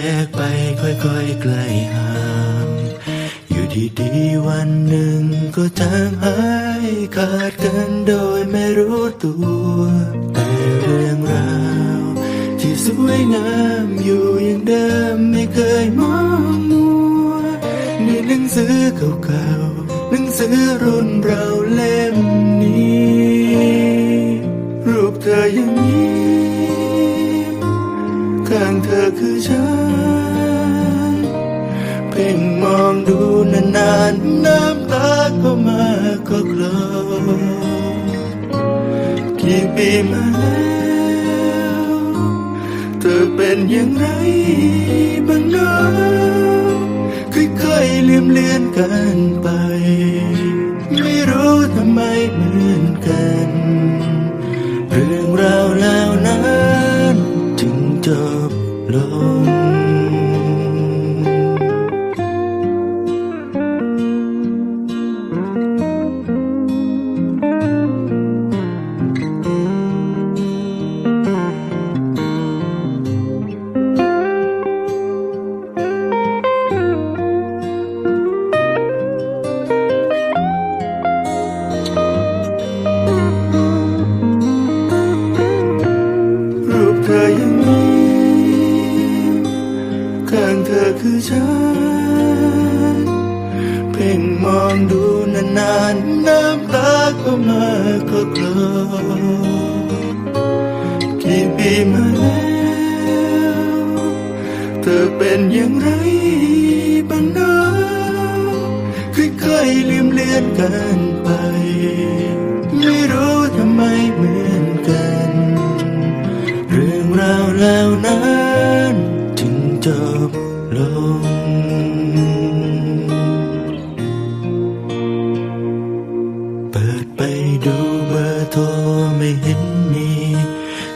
ยกไปค่อยๆไกลห่างอยู่ดีๆวันหนึ่งก็จางหายขาดกันโดยไม่รู้ตัวแต่เรื่องราวที่สวยงามอยู่อย่างเดิมไม่เคยมองมัวในหนังสือเก่าๆหนังสือรุ่นเราเล่มนี้ รูปเธออยังยิ้มข้างเธอคือฉัน เพ่งมองดูนานๆ น้ำตาก็มาก็คลอกี่ปีมาแล้วเธอเป็นอย่างไรบ้างนะค่อยๆเลืมเลือนกันไปาก็มาก็กลอกี่ปีมาแล้วเธอเป็นอย่างไรบ้างนะค่อยลืมเลือนกันไป ไม่รู้ทำไมเหมือน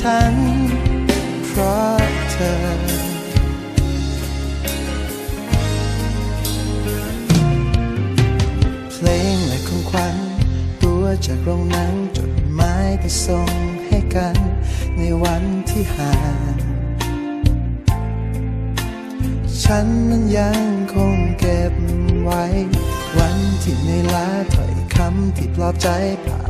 ฉัน เพราะเธอ เพลงและของขวัญตัวจากโรงหนังจดหมายที่ส่งให้กัน ในวันที่ห่างฉันนั้นยังคงเก็บไว้ วันที่ในลาถ้อยคำที่ปลอบใจภา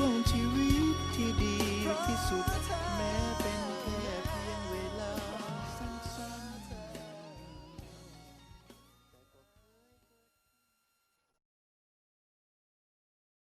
ว